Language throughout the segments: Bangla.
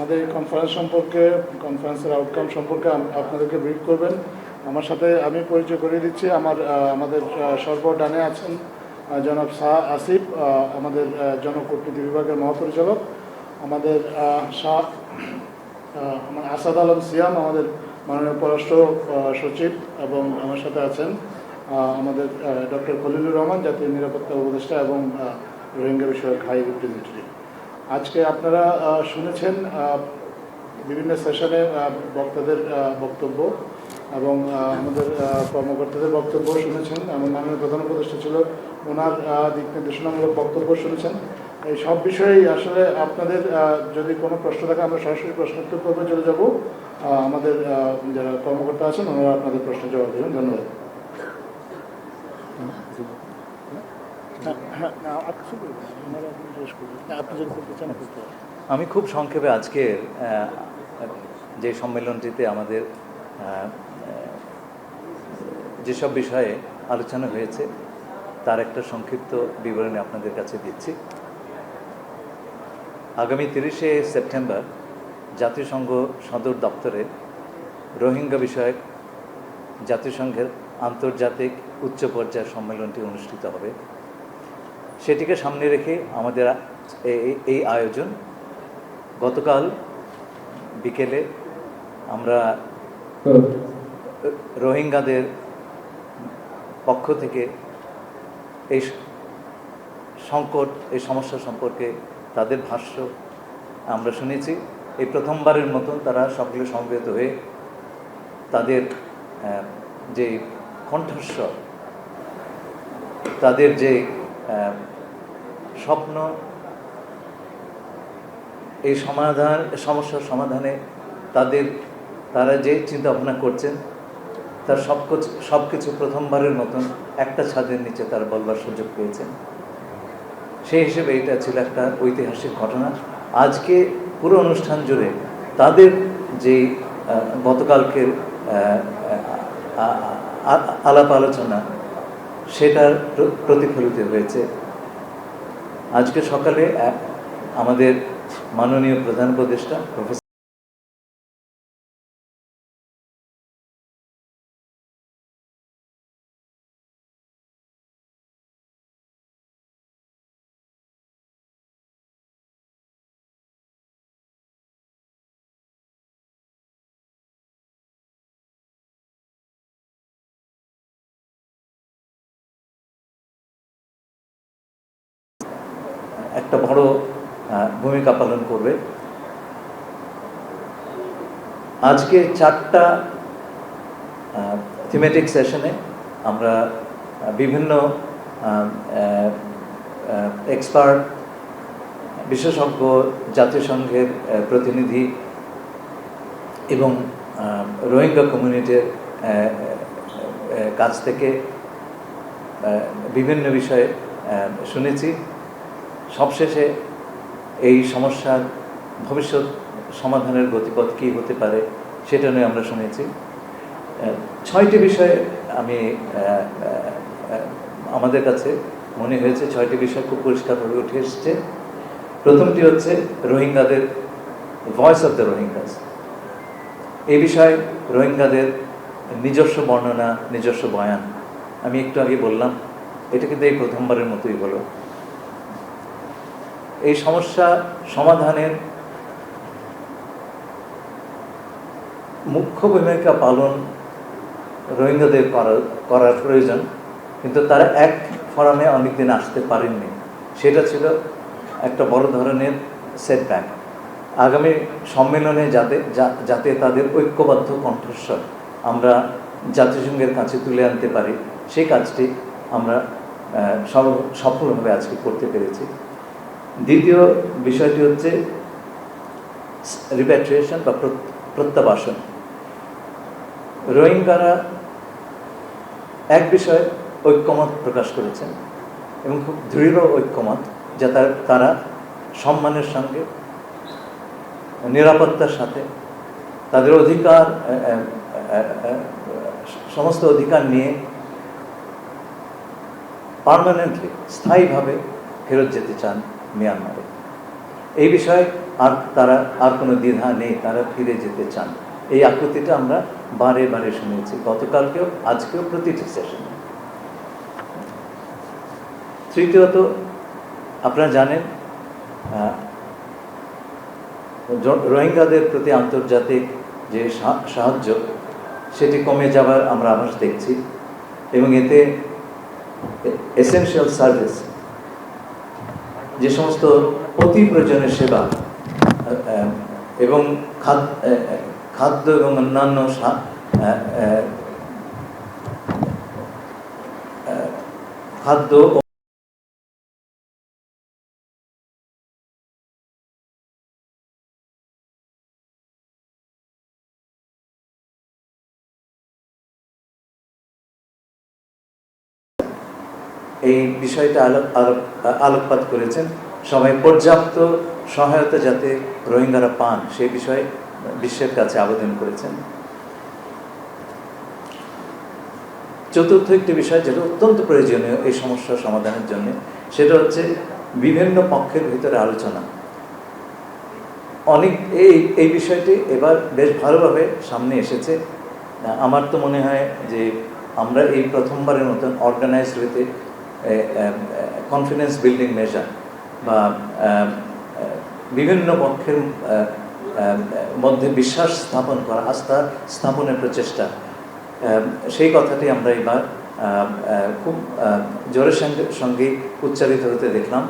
আমাদের এই কনফারেন্স সম্পর্কে কনফারেন্সের আউটকাম সম্পর্কে আপনাদেরকে ব্রিফ করবেন। আমার সাথে আমি পরিচয় করিয়ে দিচ্ছি। আমার আমাদের সর্ব ডানে আছেন জনাব শাহ আসিফ আমাদের জনকূটনীতি বিভাগের মহাপরিচালক। আমাদের শাহ আসাদ আলম সিয়াম, আমাদের মাননীয় পররাষ্ট্র সচিব এবং আমার সাথে আছেন আমাদের ডক্টর খলিলুর রহমান, জাতীয় নিরাপত্তা উপদেষ্টা এবং রোহিঙ্গা বিষয়ক হাই রিপ্রেজেন্টেটিভ আজকে আপনারা শুনেছেন বিভিন্ন সেশনে বক্তাদের বক্তব্য এবং আমাদের কর্মকর্তাদের বক্তব্য শুনেছেন। এবং মাননীয় প্রধান উপদেষ্টা ছিল, ওনার দিক নির্দেশনামূলক বক্তব্য শুনেছেন। এই সব বিষয়েই আসলে আপনাদের যদি কোনো প্রশ্ন থাকে, আমরা সরাসরি প্রশ্ন উত্তর পর্বে চলে যাব। আমাদের যারা কর্মকর্তা আছেন, ওনারা আপনাদের প্রশ্ন জবাব দেবেন। ধন্যবাদ। আমি খুব সংক্ষেপে আজকের যে সম্মেলনটিতে আমাদের যেসব বিষয়ে আলোচনা হয়েছে, তার একটা সংক্ষিপ্ত বিবরণী আপনাদের কাছে দিচ্ছি। আগামী তিরিশে সেপ্টেম্বর জাতিসংঘ সদর দপ্তরে রোহিঙ্গা বিষয়ক জাতিসংঘের আন্তর্জাতিক উচ্চ পর্যায়ের সম্মেলনটি অনুষ্ঠিত হবে। সেটিকে সামনে রেখে আমাদের এই আয়োজন। গতকাল বিকেলে আমরা রোহিঙ্গাদের পক্ষ থেকে এই সংকট, এই সমস্যা সম্পর্কে তাদের ভাষ্য আমরা শুনেছি। এই প্রথমবারের মতন তারা সকলে সমবেত হয়ে তাদের যে কণ্ঠস্বর, তাদের যে স্বপ্ন, এই সমাধান, সমস্যার সমাধানে তাদের, তারা যে চিন্তা ভাবনা করছেন, তার সব সব কিছু প্রথমবারের মতন একটা ছাদের নিচে তারা বলবার সুযোগ পেয়েছেন। সেই হিসেবে এটা ছিল একটা ঐতিহাসিক ঘটনা। আজকে পুরো অনুষ্ঠান জুড়ে তাদের যে গতকালকের আলাপ আলোচনা সেটার প্র- প্রতিফলিত হয়েছে। আজকে সকালে আমাদের মাননীয় প্রধান উপদেষ্টা প্রফেসর ভূমিকা পালন করবে। আজকে চারটা থিমেটিক সেশনে আমরা বিভিন্ন এক্সপার্ট বিশেষজ্ঞ জাতিসংঘের প্রতিনিধি এবং রোহিঙ্গা কমিউনিটির কাছ থেকে বিভিন্ন বিষয়ে শুনেছি। সবশেষে এই সমস্যার ভবিষ্যৎ সমাধানের গতিপথ কী হতে পারে সেটা নিয়ে আমরা শুনেছি। ছয়টি বিষয়ে আমি আমাদের কাছে মনে হয়েছে ছয়টি বিষয় খুব পরিষ্কারভাবে উঠে এসছে। প্রথমটি হচ্ছে রোহিঙ্গাদের ভয়েস অফ দ্য রোহিঙ্গাস এই বিষয়ে রোহিঙ্গাদের নিজস্ব বর্ণনা, নিজস্ব বয়ান। আমি একটু আগে বললাম, এটা কিন্তু এই প্রথমবারের মতোই হলো। এই সমস্যা সমাধানের মুখ্য ভূমিকা পালন রোহিঙ্গাদের করা- করার প্রয়োজন। কিন্তু তারা এক ফরামে অনেকদিন আসতে পারেননি। সেটা ছিল একটা বড় ধরনের সেটব্যাক আগামী সম্মেলনে যাতে যাতে তাদের ঐক্যবদ্ধ কণ্ঠস্বর আমরা জাতিসংঘের কাছে তুলে আনতে পারি সেই কাজটি আমরা সফলভাবে আজকে করতে পেরেছি। দ্বিতীয় বিষয়টি হচ্ছে রিপ্যাট্রিয়েশন বা প্রত- প্রত্যাবাসন। রোহিঙ্গারা এক বিষয়ে ঐক্যমত প্রকাশ করেছেন এবং খুব দৃঢ় ঐক্যমত যা তার- সম্মানের সঙ্গে, নিরাপত্তার সাথে তাদের অধিকার সমস্ত অধিকার নিয়ে পার্মানেন্টলি স্থায়ীভাবে ফেরত যেতে চান। মিয়ানমারে। এই বিষয়ে আর তারা আর কোনো দ্বিধা নেই, তারা ফিরে যেতে চান। এই আকুতিটা আমরা বারে বারে শুনেছি, গতকালকেও, আজকেও প্রতিটি সেশনে তৃতীয়ত, আপনারা জানেন রোহিঙ্গাদের প্রতি আন্তর্জাতিক যে সাহায্য, সেটি কমে যাবার আমরা আভাস দেখছি এবং এতে এসেনশিয়াল সার্ভিস যে সমস্ত অতি প্রয়োজনের সেবা এবং খাদ্য এবং অন্যান্য খাদ্য বিষয়টা আলোক, আলোক- আলোকপাত করেছেন। সবাই পর্যাপ্ত সহায়তা যাতে রোহিঙ্গারা পান সে বিষয়ে বিশ্বের কাছে আবেদন করেছেন। চতুর্থ একটি বিষয় যেটা অত্যন্ত প্রয়োজনীয় এই সমস্যার সমাধানের জন্য, সেটা হচ্ছে বিভিন্ন পক্ষের ভিতরে আলোচনা। অনেক এই এই বিষয়টি এবার বেশ ভালোভাবে সামনে এসেছে। আমার তো মনে হয় যে আমরা এই প্রথমবারের মতন অর্গানাইজড হইতে কনফিডেন্স বিল্ডিং মেজার বা বিভিন্ন পক্ষের মধ্যে বিশ্বাস স্থাপন করা, আস্থা স্থাপনের প্রচেষ্টা। সেই কথাটি আমরা এবার খুব জোরের সঙ্গে সঙ্গে উচ্চারিত হতে দেখলাম।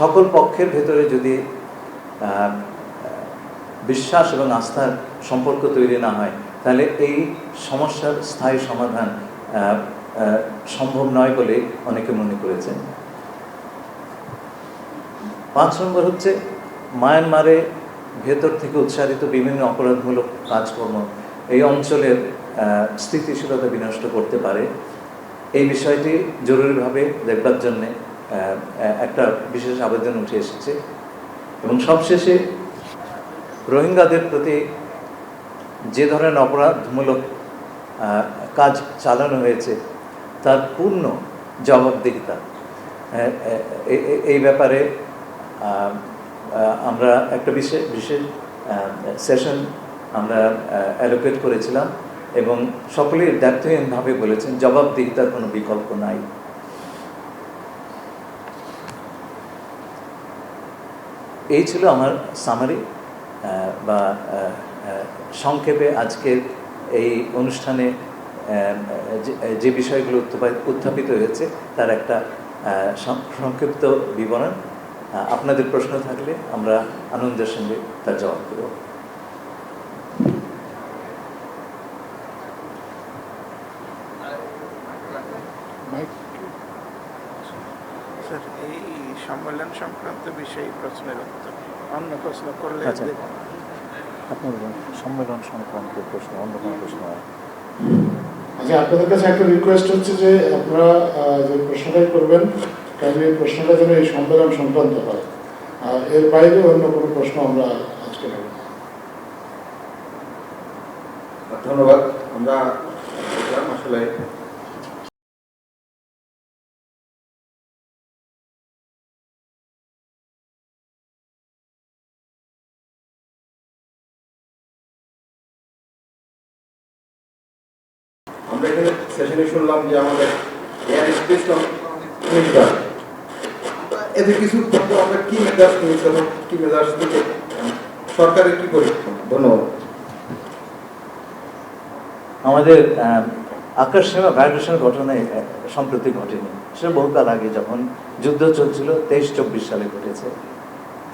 সকল পক্ষের ভেতরে যদি বিশ্বাস এবং আস্থার সম্পর্ক তৈরি না হয়, তাহলে এই সমস্যার স্থায়ী সমাধান সম্ভব নয় বলে অনেকে মনে করেছেন। পাঁচ নম্বর হচ্ছে, মায়ানমারে ভেতর থেকে উৎসারিত বিভিন্ন অপরাধমূলক কাজকর্ম এই অঞ্চলের স্থিতিশীলতা বিনষ্ট করতে পারে। এই বিষয়টি জরুরিভাবে দেখবার জন্যে একটা বিশেষ আবেদন উঠে এসেছে। এবং সবশেষে, রোহিঙ্গাদের প্রতি যে ধরনের অপরাধমূলক কাজ চালানো হয়েছে তার পূর্ণ জবাবদিহিতা। এই ব্যাপারে আমরা একটা বিশেষ বিশেষ সেশন আমরা অ্যালোকেট করেছিলাম এবং সকলেই দায়িত্বহীনভাবে বলেছেন জবাবদিহিতার কোনো বিকল্প নাই। এই ছিল আমার সামারি বা সংক্ষেপে আজকের এই অনুষ্ঠানে যে- বিষয়গুলো উত্থাপিত হয়েছে তার একটা সংক্ষিপ্ত বিবরণ আপনাদের প্রশ্ন থাকলে আমরা আনন্দের সঙ্গে তার জবাব দেব। স্যার এই সম্মেলন সংক্রান্ত বিষয়ে প্রশ্নের উত্তর। অন্য প্রশ্ন করলে আচ্ছা। সম্মেলন সংক্রান্ত প্রশ্ন অন্য কোনো প্রশ্ন আচ্ছা আপনাদের কাছে একটা রিকোয়েস্ট হচ্ছে যে আপনারা যে প্রশ্নটাই করবেন কাজে এই প্রশ্নটা যেন এই সম্মেলন সংক্রান্ত হয়। আর এর বাইরে অন্য কোনো প্রশ্ন আমরা আজকে নেব। ধন্যবাদ। আমরা আসলে শুনলাম যে আমাদের কিছু আমরা কি মেজাজ কি মেজাজ থেকে সরকারের কি ধন্যবাদ। আমাদের আকাশ সীমা ভায়োলেশনের ঘটনায় সম্প্রতি ঘটেনি। সেটা বহুকাল আগে যখন যুদ্ধ চলছিল, তেইশ চব্বিশ সালে ঘটেছে।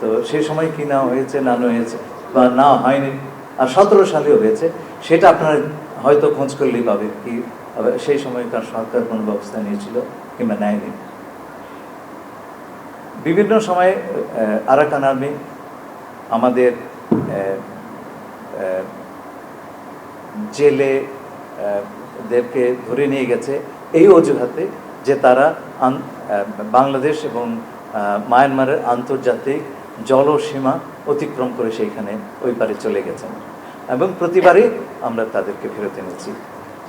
তো সেই সময় কি না হয়েছে না হয়েছে, বা না হয়নি, আর সতেরো সালেও হয়েছে, সেটা আপনারা হয়তো খোঁজ করলেই পাবে কি আবার সেই সময়কার সরকার কোনো ব্যবস্থা নিয়েছিল কিংবা নেয়নি। বিভিন্ন সময়ে আরাকান আর্মি আমাদের জেলে দেরকে ধরে নিয়ে গেছে। এই অজুহাতে যে তারা বাংলাদেশ এবং মায়ানমারের আন্তর্জাতিক জলসীমা অতিক্রম করে সেইখানে ওই পারে চলে গেছেন। এবং প্রতিবারই আমরা তাদেরকে ফেরত এনেছি।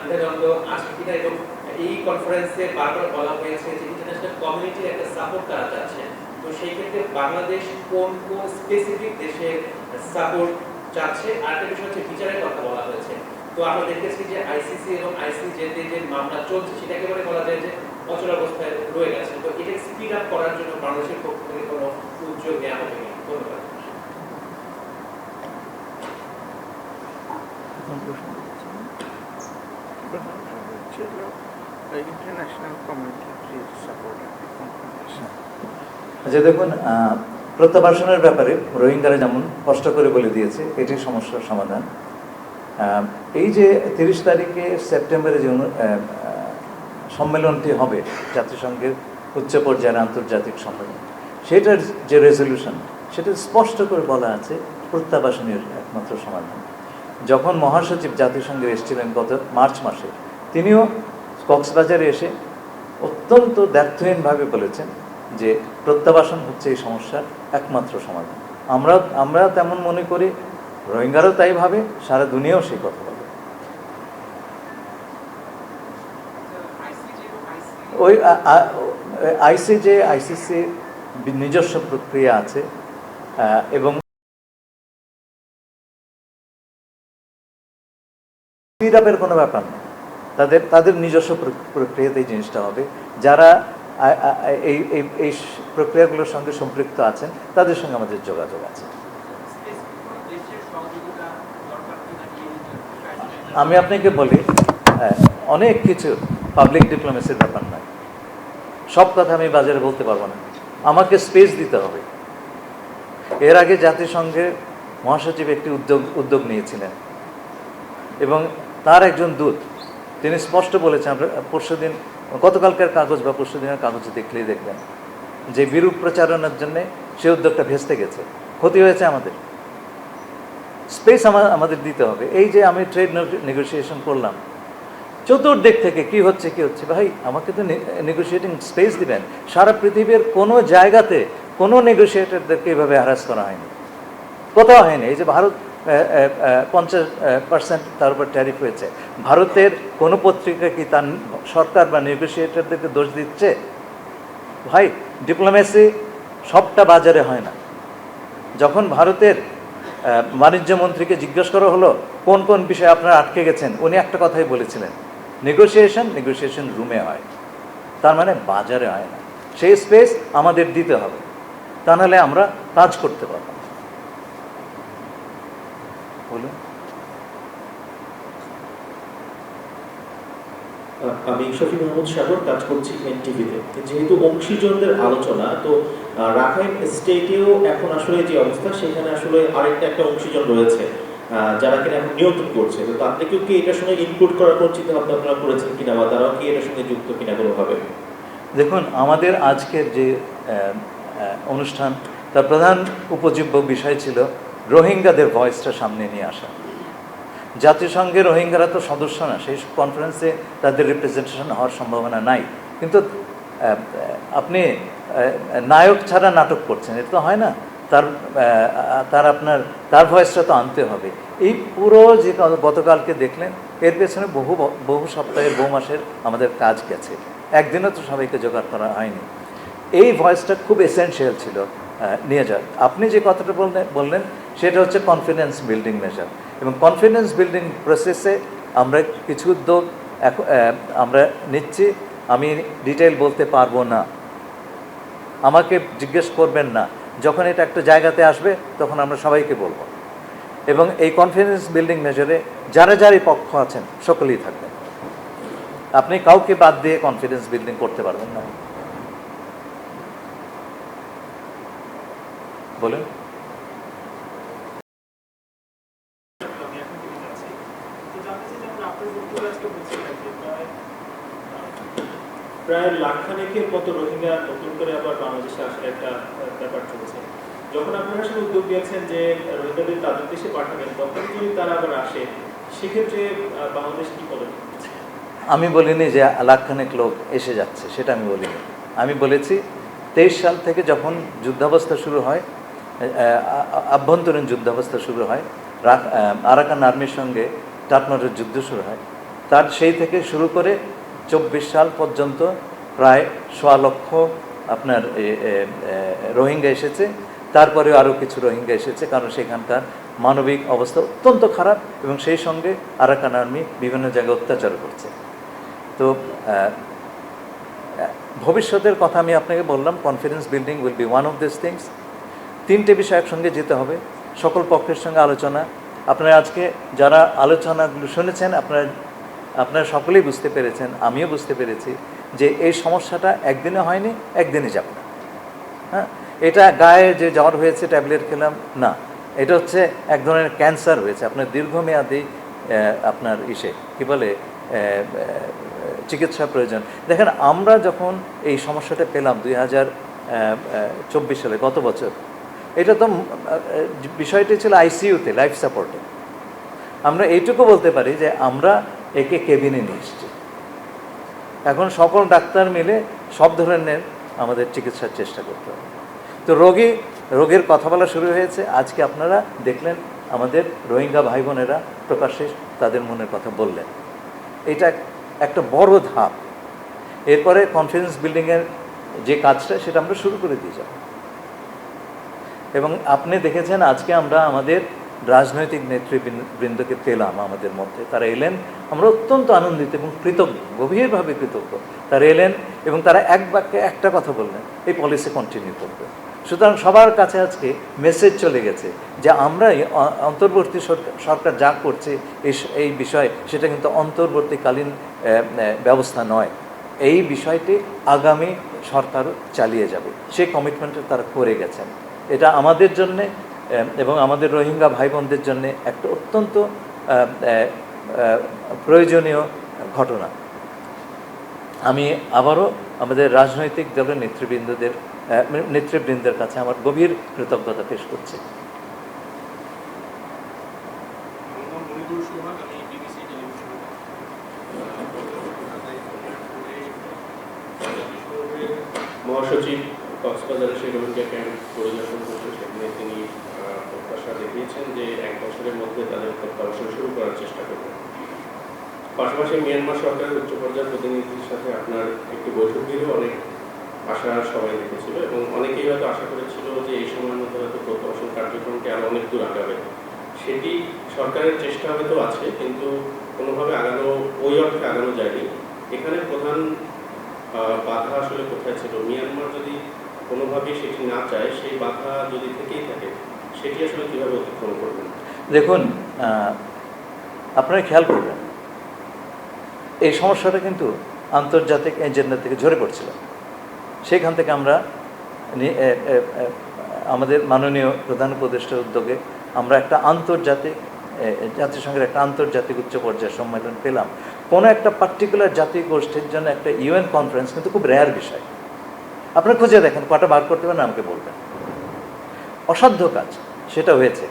দ্বিধাদ্বন্দ্ব কিনা এবং এই কনফারেন্সে বারবার বলা হয়েছে যে ইন্টারন্যাশনাল কমিউনিটির একটা সাপোর্ট তারা চাচ্ছেন তো সেই ক্ষেত্রে বাংলাদেশ কোন কোন স্পেসিফিক দেশের সাপোর্ট চাচ্ছে? আরেকটা বিষয় হচ্ছে বিচারের কথা বলা হয়েছে। তো আমরা দেখেছি যে আইসিসি এবং আইসিজেতে যে মামলা চলছে, সেটা একেবারে বলা যায় যে অচল অবস্থায় রয়ে গেছে। তো এটা স্পিড আপ করার জন্য বাংলাদেশের পক্ষ থেকে কোনো উদ্যোগ নেওয়া হবে? ধন্যবাদ ছিল আচ্ছা দেখুন প্রত্যাবাসনের ব্যাপারে রোহিঙ্গারা যেমন স্পষ্ট করে বলে দিয়েছে, এটি সমস্যার সমাধান। এই যে তিরিশ তারিখে সেপ্টেম্বরে যে সম্মেলনটি হবে জাতিসংঘের উচ্চ পর্যায়ের আন্তর্জাতিক সম্মেলন, সেটার যে রেজলিউশন সেটা স্পষ্ট করে বলা আছে প্রত্যাবাসনের একমাত্র সমাধান। যখন মহাসচিব জাতিসংঘে এসেছিলেন গত মার্চ মাসে, তিনিও কক্সবাজারে এসে অত্যন্ত দ্ব্যর্থহীনভাবে বলেছেন যে প্রত্যাবাসন হচ্ছে এই সমস্যার একমাত্র সমাধান। আমরা আমরা তেমন মনে করি, রোহিঙ্গারাও তাই ভাবে, সারা দুনিয়াও সেই কথা বলে ওই আইসিজে আইসিসি নিজস্ব প্রক্রিয়া আছে এবং কোনো ব্যাপার নেই। তাদের তাদের নিজস্ব প্র- প্রক্রিয়াতে এই জিনিসটা হবে। যারা এই এই এই প্রক্রিয়াগুলোর সঙ্গে সম্পৃক্ত আছেন, তাদের সঙ্গে আমাদের যোগাযোগ আছে। আমি আপনাকে বলি অনেক কিছু পাবলিক ডিপ্লোমেসির ব্যাপার নয়। সব কথা আমি বাজারে বলতে পারব না। আমাকে স্পেস দিতে হবে। এর আগে জাতিসংঘের মহাসচিব একটি উদ্যোগ উদ্যোগ নিয়েছিলেন। এবং তার একজন দূত তিনি স্পষ্ট বলেছেন, আমরা পরশু দিন গতকালকার কাগজ বা পরশু দিনের কাগজে দেখলেই দেখবেন যে বিরূপ প্রচারণার জন্য সে উদ্যোগটা ভেস্তে গেছে। ক্ষতি হয়েছে আমাদের। স্পেস আমাদের দিতে হবে। এই যে আমি ট্রেড নেগোসিয়েশন করলাম, চতুর্দিক থেকে কি হচ্ছে কি হচ্ছে? ভাই, আমাকে তো নেগোসিয়েটিং স্পেস দিবেন। সারা পৃথিবীর কোনো জায়গাতে কোনো নেগোসিয়েটারদেরকে এভাবে হ্যারাস করা হয়নি। কোথাও হয়নি। এই যে ভারত পঞ্চাশ পার্সেন্ট তার উপর ট্যারিফ হয়েছে। ভারতের কোনো পত্রিকা কি তার সরকার বা নেগোসিয়েটারদেরকে দোষ দিচ্ছে? ভাই ডিপ্লোমেসি সবটা বাজারে হয় না। যখন ভারতের বাণিজ্য মন্ত্রীকে জিজ্ঞেস করা হলো, কোন কোন বিষয়ে আপনারা আটকে গেছেন? উনি একটা কথাই বলেছিলেন নেগোসিয়েশন নেগোসিয়েশন রুমে হয়। তার মানে বাজারে হয় না। সেই স্পেস আমাদের দিতে হবে। তা নাহলে আমরা কাজ করতে পারব। বলুন আমি শফি মোহাম্মদ সাগর কাজ করছি এনটিভিতে। যেহেতু অংশীজনদের আলোচনা তো রাখাইন স্টেটেও এখন আসলে যে অবস্থা সেখানে আসলে আরেকটা একটা অংশীজন রয়েছে যারা কিনা এখন নিয়ন্ত্রণ করছে। তো আপনিকেও কি এটার সঙ্গে ইনপুট করার কোন চিন্তা ভাবনা আপনারা করেছেন কিনা বা তারাও কি এটার সঙ্গে যুক্ত কিনা কোনোভাবে? দেখুন আমাদের আজকের যে অনুষ্ঠান তার প্রধান উপজীব্য বিষয় ছিল রোহিঙ্গাদের ভয়েসটা সামনে নিয়ে আসা। জাতিসংঘে রোহিঙ্গারা তো সদস্য না, সেই কনফারেন্সে তাদের রিপ্রেজেন্টেশন হওয়ার সম্ভাবনা নাই। কিন্তু আপনি নায়ক ছাড়া নাটক করছেন, এটা তো হয় না? তার তার আপনার, তার ভয়েসটা তো আনতে হবে। এই পুরো যে গতকালকে দেখলেন, এর পেছনে বহু বহু সপ্তাহের, বহু মাসের আমাদের কাজ গেছে। একদিনও তো সবাইকে জোগাড় করা হয়নি। এই ভয়েসটা খুব এসেনশিয়াল ছিল। নিয়ে যাওয়া আপনি যে কথাটা বললেন বললেন, সেটা হচ্ছে কনফিডেন্স বিল্ডিং মেজার এবং কনফিডেন্স বিল্ডিং প্রসেসে আমরা কিছু উদ্যোগ আমরা নিচ্ছি। আমি ডিটেল বলতে পারব না। আমাকে জিজ্ঞেস করবেন না। যখন এটা একটা জায়গাতে আসবে, তখন আমরা সবাইকে বলব। এবং এই কনফিডেন্স বিল্ডিং মেজারে যারা যারই পক্ষ আছেন, সকলেই থাকবেন। আপনি কাউকে বাদ দিয়ে কনফিডেন্স বিল্ডিং করতে পারবেন না। বলুন প্রায় লাখখানেকের মতো রোহিঙ্গা নতুন করে আবার বাংলাদেশে আসার একটা ব্যাপার চলছে। যখন আপনারা উদ্যোগ নিয়েছেন যে রোহিঙ্গাদের তাদের দেশে পাঠাবেন তখন যদি তারা আবার আসে সেক্ষেত্রে বাংলাদেশ কি করে আমি বলিনি যে লাখখানেক লোক এসে যাচ্ছে সেটা আমি বলিনি। আমি বলেছি তেইশ সাল থেকে যখন যুদ্ধাবস্থা শুরু হয় আভ্যন্তরীণ যুদ্ধাবস্থা শুরু হয়। আরাকান আর্মির সঙ্গে টাটমারের যুদ্ধ শুরু হয়। তার সেই থেকে শুরু করে চব্বিশ সাল পর্যন্ত প্রায় সোয়া লক্ষ আপনার রোহিঙ্গা এসেছে। তারপরেও আরও কিছু রোহিঙ্গা এসেছে, কারণ সেখানকার মানবিক অবস্থা অত্যন্ত খারাপ এবং সেই সঙ্গে আরাকান আর্মি বিভিন্ন জায়গায় অত্যাচার করছে। তো ভবিষ্যতের কথা আমি আপনাকে বললাম confidence building will be one of this things তিনটে বিষয় একসঙ্গে যেতে হবে। সকল পক্ষের সঙ্গে আলোচনা। আপনারা আজকে যারা আলোচনাগুলো শুনেছেন, আপনারা আপনারা সকলেই বুঝতে পেরেছেন, আমিও বুঝতে পেরেছি যে এই সমস্যাটা একদিনে হয়নি, একদিনে যাবে না। হ্যাঁ? এটা গায়ে যে জ্বর হয়েছে, ট্যাবলেট খেলাম, না। এটা হচ্ছে এক ধরনের ক্যান্সার হয়েছে। আপনার দীর্ঘমেয়াদী আপনার ইসে, কি বলে চিকিৎসা প্রয়োজন। দেখেন, আমরা যখন এই সমস্যাটা পেলাম দুই হাজার চব্বিশ সালে, গত বছর এটা তো, বিষয়টি ছিল আইসিইউতে লাইফ সাপোর্টে আমরা এইটুকু বলতে পারি যে আমরা একে কেবিনে নিয়ে এসেছি। এখন সকল ডাক্তার মিলে সব ধরনের আমাদের চিকিৎসার চেষ্টা করতে হবে। তো রোগী, রোগের কথা বলা শুরু হয়েছে। আজকে আপনারা দেখলেন আমাদের রোহিঙ্গা ভাই বোনেরা প্রকাশ্যে তাদের মনের কথা বললেন। এটা একটা বড় ধাপ। এরপরে কনফিডেন্স বিল্ডিংয়ের যে কাজটা, সেটা আমরা শুরু করে দিয়ে যাব। এবং আপনি দেখেছেন আজকে আমরা আমাদের রাজনৈতিক নেতৃবৃন্দকে পেলাম আমাদের মধ্যে। তারা এলেন, আমরা অত্যন্ত আনন্দিত এবং কৃতজ্ঞ, গভীরভাবে কৃতজ্ঞ। তারা এলেন এবং তারা এক বাক্যে একটা কথা বললেন, এই পলিসি কন্টিনিউ করবে। সুতরাং সবার কাছে আজকে মেসেজ চলে গেছে যে আমরা অন্তর্বর্তী সরকার সরকার যা করছে, এই স- এই বিষয় সেটা কিন্তু অন্তর্বর্তীকালীন ব্যবস্থা নয়। এই বিষয়টি আগামী সরকারও চালিয়ে যাবে। সেই কমিটমেন্টটা তারা করে গেছেন। এটা আমাদের জন্যে এবং আমাদের রোহিঙ্গা ভাই বোনদের জন্য একটা অত্যন্ত প্রয়োজনীয় ঘটনা। আমি আবারও আমাদের রাজনৈতিক দলের নেতৃবৃন্দদের নেতৃবৃন্দের কাছে আমার গভীর কৃতজ্ঞতা পেশ করছি। মহাসচিব কক্সবাজারে সেই রোহিঙ্গা ক্যাম্প পরিদর্শন করতে সেখানে তিনি আহ, প্রত্যাশা দেখিয়েছেন যে এক বছরের মধ্যে তাদের প্রত্যাবাসন শুরু করার চেষ্টা করবেন পাশাপাশি মিয়ানমার সরকারের উচ্চ পর্যায়ের প্রতিনিধির সাথে আপনার একটি বৈঠক দিলেও অনেক আশা সবাই দেখেছিল এবং অনেকেই হয়তো আশা করেছিল যে এই সময়ের মধ্যে হয়তো প্রত্যাবাসন কার্যক্রমটি আরও অনেক দূর আগাবে। সেটি সরকারের চেষ্টা হয়তো আছে, কিন্তু কোনোভাবে আগানো, ওই অর্থে আগানো যায়নি। এখানে প্রধান বাধা আসলে কোথায় ছিল? মিয়ানমার যদি কোনোভাবেই সেটি না চায়, সেই বাধা যদি থেকেই থাকে দেখুন আপনারা খেয়াল করবেন, এই সমস্যাটা কিন্তু আন্তর্জাতিক এজেন্ডা থেকে ঝরে পড়ছিল। সেখান থেকে আমরা আমাদের মাননীয় প্রধান উপদেষ্টার উদ্যোগে আমরা একটা আন্তর্জাতিক জাতিসংঘের একটা আন্তর্জাতিক উচ্চ পর্যায়ের সম্মেলন পেলাম। কোনো একটা পার্টিকুলার জাতি গোষ্ঠীর জন্য একটা ইউএন কনফারেন্স কিন্তু খুব রেয়ার বিষয়। আপনারা খুঁজে দেখেন, কটা বার করতে পারেন আমাকে বলবেন। অসাধ্য কাজ। সেটা হয়েছে।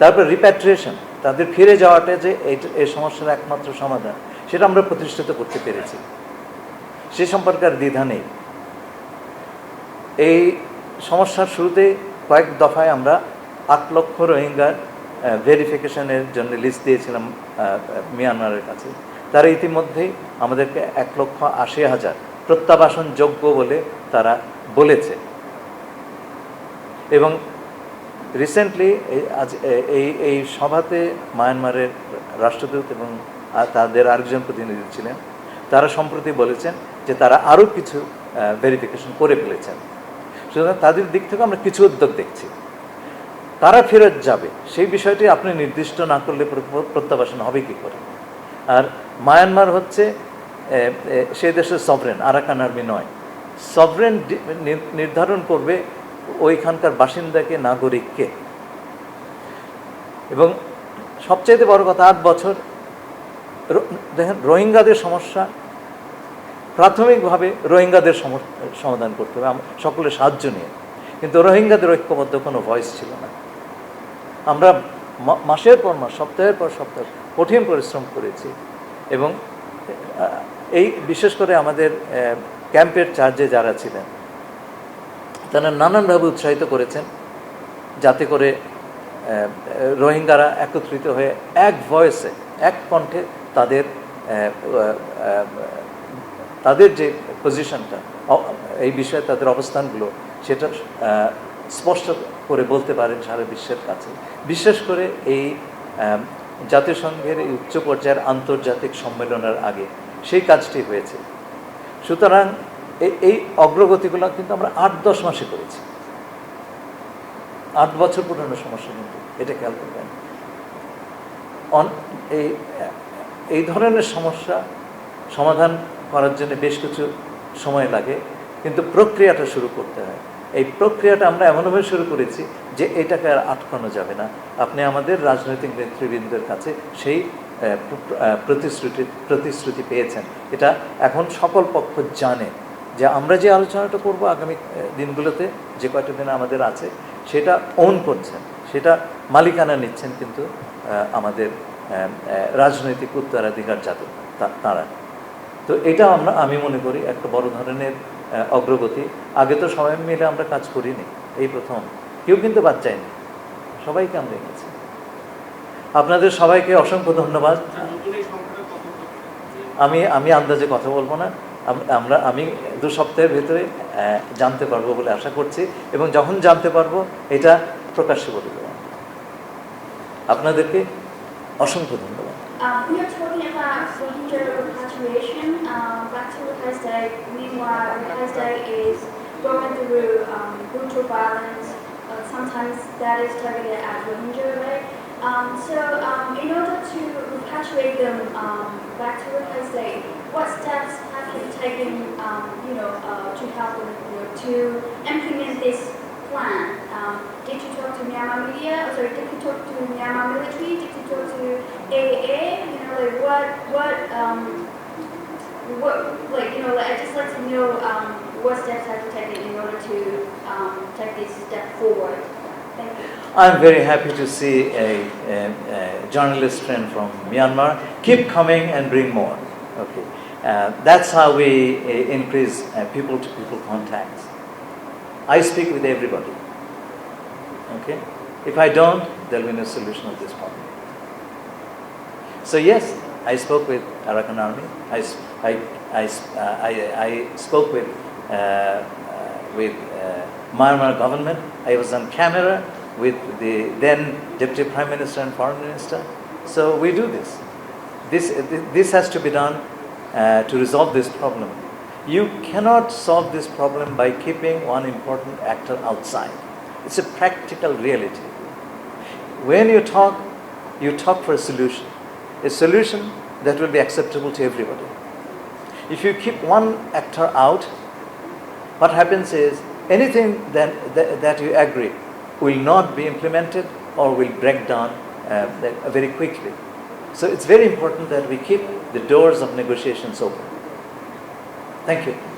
তারপর রিপ্যাট্রিয়েশন তাদের ফিরে যাওয়াটা যে এই সমস্যার একমাত্র সমাধান, সেটা আমরা প্রতিষ্ঠিত করতে পেরেছি। সে সম্পর্কে আর দ্বিধা নেই। এই সমস্যার শুরুতে কয়েক দফায় আমরা আট লক্ষ রোহিঙ্গার ভেরিফিকেশনের জন্য লিস্ট দিয়েছিলাম মিয়ানমারের কাছে। তারা ইতিমধ্যেই আমাদেরকে এক লক্ষ আশি হাজার প্রত্যাবাসন যোগ্য বলে তারা বলেছে। এবং রিসেন্টলি আজ এই এই সভাতে মায়ানমারের রাষ্ট্রদূত এবং তাদের আরেকজন প্রতিনিধি ছিলেন। তারা সম্প্রতি বলেছেন যে তারা আরও কিছু ভেরিফিকেশন করে ফেলেছেন। সুতরাং তাদের দিক থেকে আমরা কিছু উদ্যোগ দেখছি। তারা ফেরত যাবে। সেই বিষয়টি আপনি নির্দিষ্ট না করলে প্রত্যাবাসন হবে কি করে? আর মায়ানমার হচ্ছে এ, এ, সে দেশের সভরেন আরাকান আর্মি নয়। সভরেন নির্ধারণ করবে ওইখানকার বাসিন্দাকে, নাগরিককে। এবং সবচাইতে বড় কথা, আট বছর দেখেন, রোহিঙ্গাদের সমস্যা, প্রাথমিকভাবে রোহিঙ্গাদের সম- সমাধান করতে হবে সকলের সাহায্য নিয়ে। কিন্তু রোহিঙ্গাদের ঐক্যবদ্ধ কোনো ভয়েস ছিল না। আমরা মাসের পর মাস, সপ্তাহের পর সপ্তাহ কঠিন পরিশ্রম করেছি এবং এই বিশেষ করে আমাদের ক্যাম্পের চার্জে যারা ছিলেন তারা নানানভাবে উৎসাহিত করেছেন যাতে করে রোহিঙ্গারা একত্রিত হয়ে এক ভয়েসে, এক কণ্ঠে তাদের তাদের যে পজিশনটা এই বিষয়ে তাদের অবস্থানগুলো সেটা স্পষ্ট করে বলতে পারেন সারা বিশ্বের কাছে। বিশেষ করে এই জাতিসংঘের এই উচ্চ পর্যায়ের আন্তর্জাতিক সম্মেলনের আগে সেই কাজটি হয়েছে। সুতরাং এই অগ্রগতিগুলো কিন্তু আমরা আট, দশ মাসে করেছি। আট বছর পুরনো সমস্যা কিন্তু, এটা খেয়াল করবেন। এই এই ধরনের সমস্যা সমাধান করার জন্য বেশ কিছু সময় লাগে, কিন্তু প্রক্রিয়াটা শুরু করতে হয়। এই প্রক্রিয়াটা আমরা এমনভাবে শুরু করেছি যে এটাকে আর আটকানো যাবে না। আপনি আমাদের রাজনৈতিক নেতৃবৃন্দের কাছে সেই প্রতিশ্রুতি প্রতিশ্রুতি পেয়েছেন। এটা এখন সকল পক্ষ জানে। যে আমরা যে আলোচনাটা করব আগামী দিনগুলোতে যে কয়টা দিন আমাদের আছে সেটা ওন করছেন সেটা মালিকানা নিচ্ছেন কিন্তু আমাদের রাজনৈতিক উত্তরাধিকার যাতে তা- তারা। তো এটা আমরা আমি মনে করি একটা বড় ধরনের অগ্রগতি। আগে তো সবাই মিলে আমরা কাজ করিনি এই প্রথম। কেউ কিন্তু বাদ যায়নি। সবাইকে আমরা এনেছি। আপনাদের সবাইকে অসংখ্য ধন্যবাদ? আমি আমি আন্দাজে কথা বলব না। আমরা আমি দু সপ্তাহের ভেতরে জানতে পারব বলে আশা করছি এবং যখন জানতে পারব এটা প্রকাশ্যে বলে দেবো আপনাদেরকে অসংখ্য ধন্যবাদ Um, we are talking about Rohingya repatriation um, back to Rakhine Meanwhile, Rakhine is going through um, brutal violence. Uh, sometimes that is targeted at Rohingya, right? Um, so, um, in order to repatriate them um, back to Rakhine what steps you taken, um, you know, uh, to help you know, to implement this plan? Um, did you talk to Myanmar media? Oh, sorry, did you talk to Myanmar military? Did you talk to AAA? You know, like what, what, um, what, like, you know, like, I just like to know um, what steps have you taken in order to um, take this step forward. Thank you. I'm very happy to see a, a, a journalist friend from Myanmar. Keep coming and bring more. Okay, that's how we uh, increase uh, people-to-people contacts. I speak with everybody. Okay, if I don't, there'll be no solution of this problem. So yes, I spoke with Arakan Army. I, I, I uh, I- I spoke with uh, uh, with uh, Myanmar government. I was on camera with the then Deputy Prime Minister and Foreign Minister. So we do this. This this has to be done uh, to resolve this problem. You cannot solve this problem by keeping one important actor outside. It's a practical reality. When you talk, you talk for a solution, a solution that will be acceptable to everybody. If you keep one actor out, what happens is anything that, that, that you agree will not be implemented or will break down uh, very quickly. So it's very important that we keep the doors of negotiations open. Thank you.